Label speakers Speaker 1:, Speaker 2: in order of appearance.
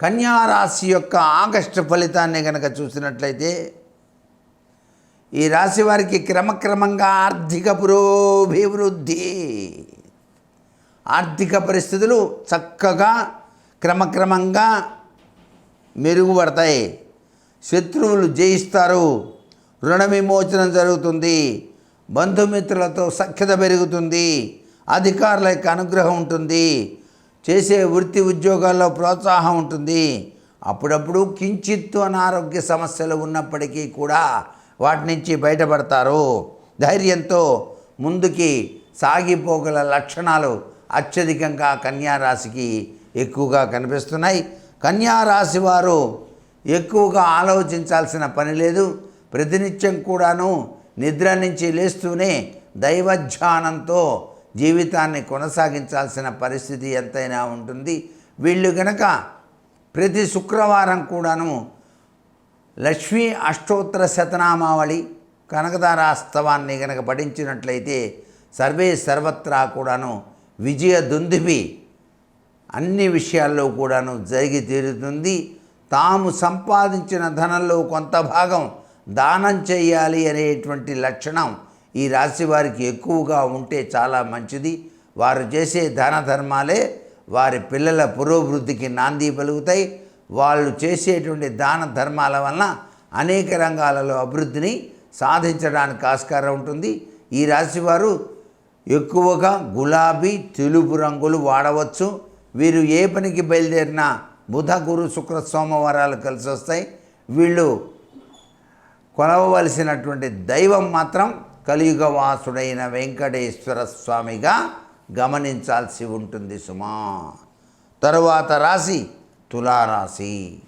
Speaker 1: కన్యా రాశి యొక్క ఆగస్టు ఫలితాన్ని కనుక చూసినట్లయితే ఈ రాశి వారికి క్రమక్రమంగా ఆర్థిక పురోభివృద్ధి ఆర్థిక పరిస్థితులు చక్కగా క్రమక్రమంగా మెరుగుపడతాయి. శత్రువులు జయిస్తారు రుణ విమోచనం జరుగుతుంది బంధుమిత్రులతో సఖ్యత పెరుగుతుంది అధికారుల యొక్క అనుగ్రహం ఉంటుంది చేసే వృత్తి ఉద్యోగాల్లో ప్రోత్సాహం ఉంటుంది. అప్పుడప్పుడు కించిత్తు అనారోగ్య సమస్యలు ఉన్నప్పటికీ కూడా వాటి నుంచి బయటపడతారు. ధైర్యంతో ముందుకి సాగిపోగల లక్షణాలు అత్యధికంగా కన్యారాశికి ఎక్కువగా కనిపిస్తున్నాయి. కన్యా రాశి వారు ఎక్కువగా ఆలోచించాల్సిన పని లేదు. ప్రతినిత్యం కూడాను నిద్ర నుంచి లేస్తూనే దైవధ్యానంతో జీవితాన్ని కొనసాగించాల్సిన పరిస్థితి ఎంతైనా ఉంటుంది. వీళ్ళు గనక ప్రతి శుక్రవారం కూడాను లక్ష్మీ అష్టోత్తర శతనామావళి కనకదారాస్తవాన్ని గనక పఠించినట్లయితే సర్వే సర్వత్రా కూడాను విజయ దుందుబి అన్ని విషయాల్లో కూడాను జరిగి తీరుతుంది. తాము సంపాదించిన ధనంలో కొంత భాగం దానం చేయాలి అనేటువంటి లక్షణం ఈ రాశి వారికి ఎక్కువగా ఉంటే చాలా మంచిది. వారు చేసే దాన ధర్మాలే వారి పిల్లల పురోభివృద్ధికి నాంది పలుకుతాయి. వాళ్ళు చేసేటువంటి దాన ధర్మాల వలన అనేక రంగాలలో అభివృద్ధిని సాధించడానికి ఆస్కారం ఉంటుంది. ఈ రాశివారు ఎక్కువగా గులాబీ తెలుపు రంగులు వాడవచ్చు. వీరు ఏ పనికి బయలుదేరినా బుధ గురు శుక్ర సోమవారాలు కలిసి వస్తాయి. వీళ్ళు కొలవవలసినటువంటి దైవం మాత్రం కలియుగవాసుడైన వెంకటేశ్వర స్వామిగా గమనించాల్సి ఉంటుంది సుమా. తరువాత రాశి తులారాశి.